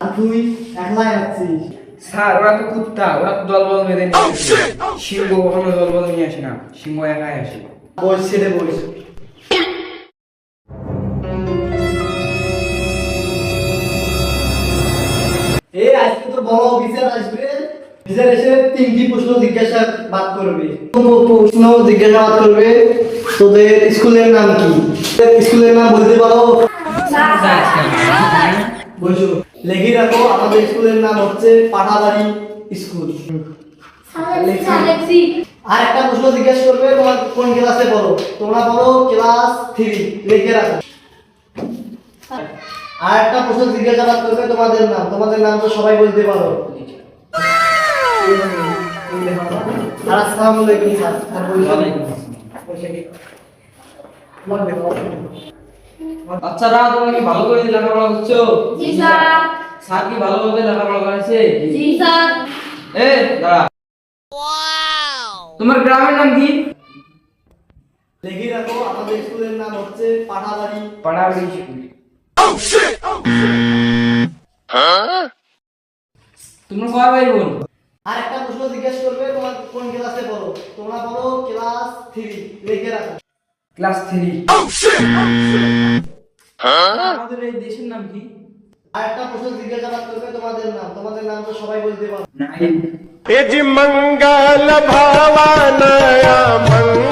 তুই একলাই যাচ্ছিস স্যার ওরা তো কুত্তা ওরা তো দলবল বেঁধে নিয়ে আসে। সিংহ কখনো দলবল নিয়ে আসে না সিংহ একাই আসে। বস ছেড়ে বস এই আজকে তো বড় অফিসার আসবে। অফিসার এসে তিনটি প্রশ্ন জিজ্ঞাসাবাদ করবে। প্রশ্ন জিজ্ঞাসাবাদ করবে। তোদের স্কুলের নাম কি? স্কুলের নাম বলতে পারো? বসো লেখি রাখো আমাদের স্কুলের নাম হচ্ছে পাঠাবাড়ি স্কুল। আর একটা প্রশ্ন জিজ্ঞেস করবে তোমার কোন ক্লাসে পড়ো? তোমরা পড়ো ক্লাস থ্রি লিখে রাখো। আর একটা প্রশ্ন জিজ্ঞাসাবাদ করবে তোমাদের নাম। তোমাদের নাম তো সবাই বলতে পারো। আর আসসালামু আলাইকুম স্যার। বাচ্চারা তোমরা কি ভালো করে লেখাপড়া করছ? জি স্যার। স্যার কি ভালোভাবে লেখাপড়া করেছে? জি স্যার। এ দাঁড়া। তোমার গ্রামের নাম কি? লিখে রাখো আমাদের স্কুলের নাম হচ্ছে পাঠাবাড়ি। পাড়াবাড়ি স্কুল। তোমরা কয় ভাই বোন? আর একটা প্রশ্ন জিজ্ঞেস করবে তোমার কোন ক্লাসে পড়ো? তোমরা পড়ো ক্লাস থ্রি লিখে রাখো। ক্লাস থ্রি আমাদের এই দেশের নাম কি? আরেকটা প্রশ্ন জিজ্ঞাসাবাদ করবে তোমাদের নাম। তোমাদের নাম তো সবাই বলতে পারবে। এ জি মঙ্গল ভবানয়া মঙ্গল